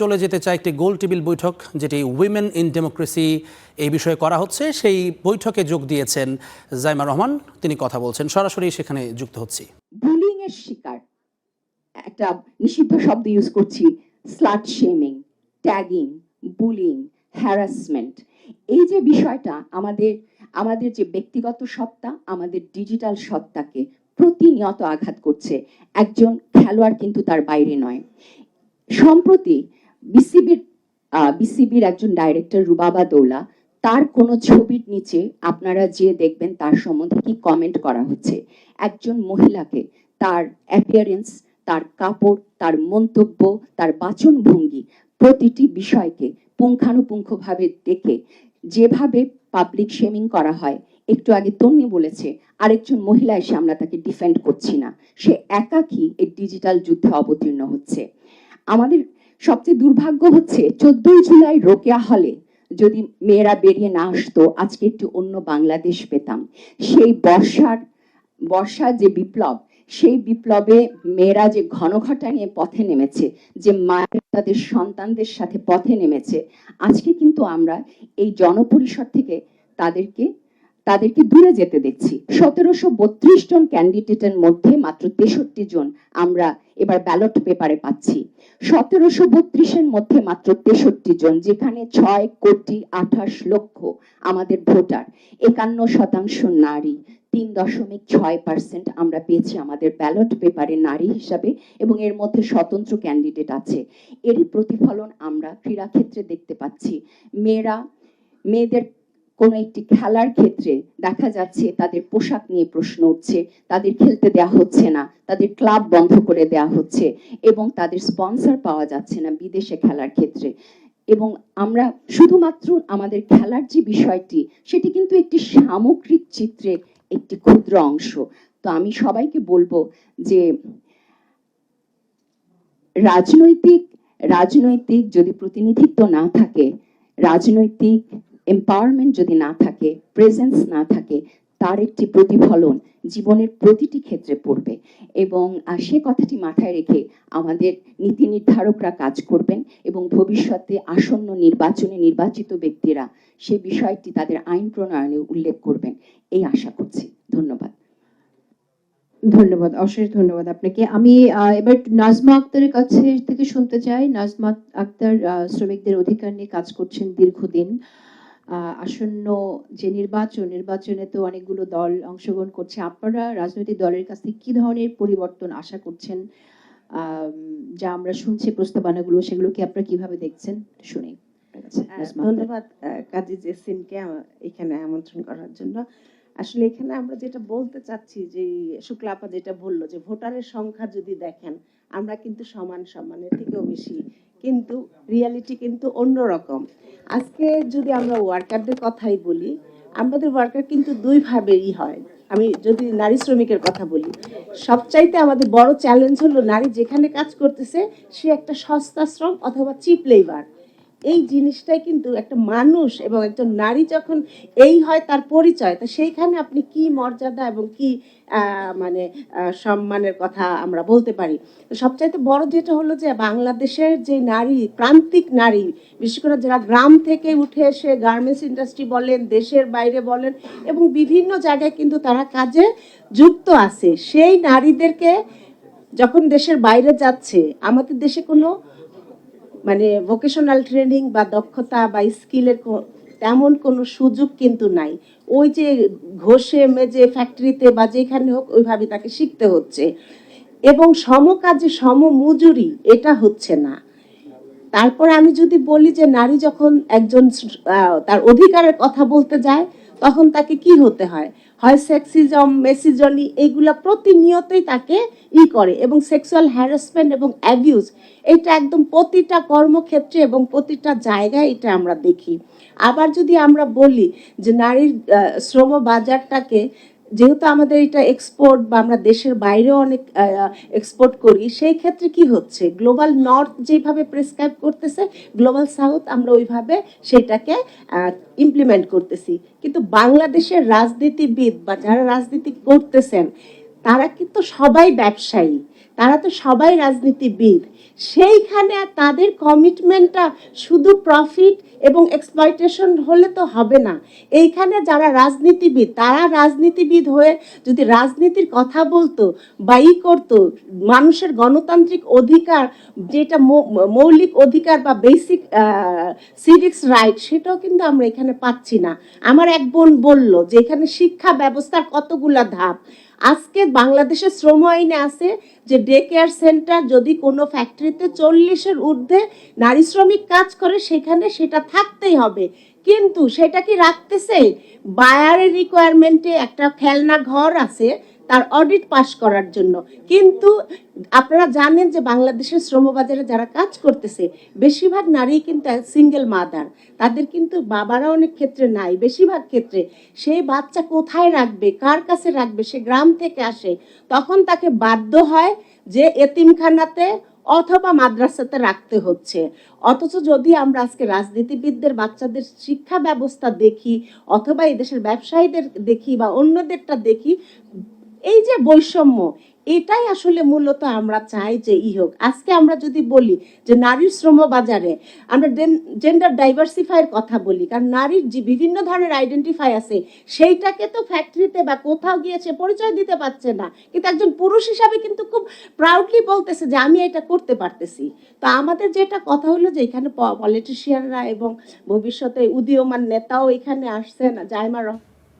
চলে যেতে চাই একটি গোল টেবিল বৈঠক, যেটি উইমেন ইন ডেমোক্রেসি এই বিষয়ে করা হচ্ছে। সেই বৈঠকে যোগ দিয়েছেন জাইমা রহমান। তিনি কথা বলছেন। সরাসরি সেখানে যুক্ত হচ্ছি। বুলিং এর শিকার, একটা নিষিদ্ধ শব্দ ইউজ করছি slut shaming tagging bullying harassment এই যে বিষয়টা, আমাদের আমাদের যে ব্যক্তিগত সত্তা, আমাদের ডিজিটাল সত্তাকে প্রতিনিয়ত আঘাত করছে। একজন খেলোয়াড় কিন্তু তার বাইরে নয়। সম্প্রতি বিসিবির বিসিবির একজন ডাইরেক্টর রুবাবা দৌলা, তার কোনো ছবির নিচে আপনারা যে দেখবেন তার সম্বন্ধে কি কমেন্ট করা হচ্ছে। একজন মহিলাকে তার অ্যাপিয়ারেন্স তার কাপড়, তার মন্তব্য, তার বাচনভঙ্গি প্রতিটি বিষয়কে পুঙ্খানুপুঙ্খভাবে দেখে যেভাবে পাবলিক শেমিং করা হয়, একটু আগে তন্নি বলেছে, আরেকজন মহিলা এসে আমরা তাকে ডিফেন্ড করছি না। সে একাকী এই ডিজিটাল যুদ্ধে অবতীর্ণ হচ্ছে। আমাদের সবচেয়ে দুর্ভাগ্য হচ্ছে চোদ্দই জুলাই রোকেয়া হলে যদি মেয়েরা বেরিয়ে না আসতো, আজকে একটি অন্য বাংলাদেশ পেতাম। সেই বর্ষার বর্ষার যে বিপ্লব, সেই বিপ্লবে মেয়েরা যে ঘনঘটা নিয়ে পথে নেমেছে, যে মায়ের তাদের সন্তানদের সাথে পথে নেমেছে, আজকে কিন্তু আমরা এই জনপরিসর থেকে তাদেরকে তাদেরকে দূরে যেতে দেখছি। সতেরোশো বত্রিশ জন ক্যান্ডিডেটের মধ্যে মাত্র তেষট্টি জন আমরা এবার ব্যালট পেপারে পাচ্ছি। সতেরোশো বত্রিশের মধ্যে মাত্র তেষট্টি জন, যেখানে ছয় কোটি আঠাশ লক্ষ আমাদের ভোটার। একান্ন শতাংশ নারী, তিন দশমিক ছয় পার্সেন্ট আমরা পেয়েছি আমাদের ব্যালট পেপারে নারী হিসাবে এবং এর মধ্যে স্বতন্ত্র ক্যান্ডিডেট আছে। এরই প্রতিফলন আমরা ক্রীড়াক্ষেত্রে দেখতে পাচ্ছি। মেয়েরা, মেয়েদের কোনো একটি খেলার ক্ষেত্রে দেখা যাচ্ছে তাদের পোশাক নিয়ে প্রশ্ন উঠছে, তাদের খেলতে দেয়া হচ্ছে না, তাদের ক্লাব বন্ধ করে দেয়া হচ্ছে এবং তাদের স্পন্সর পাওয়া যাচ্ছে না বিদেশে খেলার ক্ষেত্রে। এবং আমরা শুধুমাত্র আমাদের খেলার যে বিষয়টি, সেটি কিন্তু একটি সামগ্রিক চিত্রের একটি ক্ষুদ্র অংশ। তো আমি সবাইকে বলব যে রাজনৈতিক রাজনৈতিক যদি প্রতিনিধিত্ব না থাকে, রাজনৈতিক এম্পাওয়ারমেন্ট যদি না থাকে প্রেজেন্স না থাকে, তার একটি প্রতিফলন জীবনের প্রতিটি ক্ষেত্রে পড়বে। এবং সে কথাটি মাথায় রেখে আমাদের নীতি নির্ধারকরা কাজ করবেন এবং ভবিষ্যতে আসন্ন নির্বাচনে নির্বাচিত ব্যক্তিরা সে বিষয়টি তাদের আইন প্রণয়নে উল্লেখ করবেন। এই আশা করছি। ধন্যবাদ। ধন্যবাদ, অশেষ ধন্যবাদ আপনাকে। আমি এবার নাজমা আক্তারের কাছে থেকে শুনতে চাই। নাজমা আক্তার শ্রমিকদের অধিকার নিয়ে কাজ করছেন দীর্ঘদিন। আসন্ন যে নির্বাচন নির্বাচনে তো অনেকগুলো দল অংশগ্রহণ করছে। আপনারা রাজনৈতিক দলের কাছ থেকে কি ধরনের পরিবর্তন আশা করছেন? যা আমরা শুনছি প্রস্তাবনাগুলো সেগুলো কি আপনারা কীভাবে দেখছেন? শুনি। ধন্যবাদ কাজী জেসিনকে এখানে আমন্ত্রণ করার জন্য। আসলে এখানে আমরা যেটা বলতে চাচ্ছি যে এই শুক্লা আপা যেটা বলল যে ভোটারের সংখ্যা যদি দেখেন আমরা কিন্তু সমান সমানের থেকেও বেশি কিন্তু রিয়ালিটি কিন্তু অন্যরকম। আজকে যদি আমরা ওয়ার্কারদের কথাই বলি, আমাদের ওয়ার্কার কিন্তু দুই ভাবেই হয়। আমি যদি নারী শ্রমিকের কথা বলি, সবচাইতে আমাদের বড় চ্যালেঞ্জ হলো নারী যেখানে কাজ করতেছে, সে একটা সস্তা শ্রম অথবা চিপ লেবার এই জিনিসটাই কিন্তু একটা মানুষ এবং একজন নারী যখন এই হয় তার পরিচয়, তো সেইখানে আপনি কি মর্যাদা এবং কি মানে সম্মানের কথা আমরা বলতে পারি? তো সবচাইতে বড় যেটা হলো যে বাংলাদেশের যে নারী, প্রান্তিক নারী, বিশেষ করে যারা গ্রাম থেকে উঠে এসে গার্মেন্টস ইন্ডাস্ট্রি বলেন, দেশের বাইরে বলেন এবং বিভিন্ন জায়গায় কিন্তু তারা কাজে যুক্ত আছে, সেই নারীদেরকে যখন দেশের বাইরে যাচ্ছে, আমাদের দেশে কোনো মানে ভোকেশনাল ট্রেনিং বা দক্ষতা বা স্কিলের তেমন কোনো সুযোগ কিন্তু নাই। ওই যে ঘষে, মেজে ফ্যাক্টরিতে বা যেখানে হোক, ওইভাবে তাকে শিখতে হচ্ছে। এবং সমকাজে সম মজুরি এটা হচ্ছে না। তারপর আমি যদি বলি যে নারী যখন একজন তার অধিকারের কথা বলতে যায়, তখন তাকে কি হতে হয়? হয় সেক্সিজম মেসিজনি এইগুলা প্রতিনিয়তই তাকে ই করে এবং সেক্সুয়াল হ্যারাসমেন্ট এবং অ্যাবিউজ এটা একদম প্রতিটা কর্মক্ষেত্রে এবং প্রতিটা জায়গায় এটা আমরা দেখি। আবার যদি আমরা বলি যে নারীর শ্রম বাজারটাকে যেহেতু আমাদের এটা এক্সপোর্ট বা আমরা দেশের বাইরেও অনেক এক্সপোর্ট করি, সেই ক্ষেত্রে কি হচ্ছে? গ্লোবাল নর্থ যেভাবে প্রেসক্রাইব করতেছে গ্লোবাল সাউথ আমরা ওইভাবে সেটাকে ইমপ্লিমেন্ট করতেছি। কিন্তু বাংলাদেশের রাজনীতিবিদ বা যারা রাজনীতি করতেছেন, তারা কিন্তু সবাই ব্যবসায়ী। তারা তো সবাই রাজনীতিবিদ। সেইখানে তাদের কমিটমেন্টটা শুধু প্রফিট এবং এক্সপ্লয়টেশন হলে তো হবে না। এইখানে যারা রাজনীতিবিদ, তারা রাজনীতিবিদ হয়ে যদি রাজনীতির কথা বলতো বা ই করতো, মানুষের গণতান্ত্রিক অধিকার, যেটা মৌলিক অধিকার বা বেসিক সিভিক্স রাইট সেটাও কিন্তু আমরা এখানে পাচ্ছি না। আমার এক বোন বলল যে এখানে শিক্ষা ব্যবস্থার কতগুলা ধাপ। আজকে বাংলাদেশের শ্রম আইনে আছে যে ডে কেয়ার সেন্টার যদি কোনো ফ্যাক্টরিতে চল্লিশের ঊর্ধ্বে নারী শ্রমিক কাজ করে, সেখানে সেটা থাকতেই হবে। কিন্তু সেটা কি রাখতেছে? বায়ারের রিকোয়ারমেন্টে একটা খেলনা ঘর আছে তার অডিট পাস করার জন্য। কিন্তু আপনারা জানেন যে বাংলাদেশের শ্রমবাজারে যারা কাজ করতেছে, বেশিরভাগ নারী কিন্তু সিঙ্গেল মাদার তাদের কিন্তু বাবারা অনেক ক্ষেত্রে নাই, বেশিরভাগ ক্ষেত্রে। সেই বাচ্চা কোথায় রাখবে, কার কাছে রাখবে, সে গ্রাম থেকে আসে, তখন তাকে বাধ্য হয় যে এতিমখানাতে অথবা মাদ্রাসাতে রাখতে হচ্ছে। অথচ যদি আমরা আজকে রাজনীতিবিদদের, বাচ্চাদের শিক্ষা ব্যবস্থা দেখি, অথবা এই দেশের ব্যবসায়ীদের দেখি বা অন্যদেরটা দেখি এই যে বৈষম্য, এটাই আসলে মূলত আমরা চাই যে ই হোক। আজকে আমরা যদি বলি যে নারীর শ্রম বাজারে, আমরা জেন্ডার ডাইভার্সিফাইয়ের কথা বলি, কারণ নারীর যে বিভিন্ন ধরনের আইডেন্টিফাই আছে, সেইটাকে তো ফ্যাক্টরিতে বা কোথাও গিয়ে সে পরিচয় দিতে পারছে না। কিন্তু একজন পুরুষ হিসাবে কিন্তু খুব প্রাউডলি বলতেছে যে, আমি এটা করতে পারতেছি। তো আমাদের যেটা কথা হলো যে, এখানে পলিটিশিয়ানরা এবং ভবিষ্যতে উদীয়মান নেতাও এখানে আসছেন জাইমা রহ-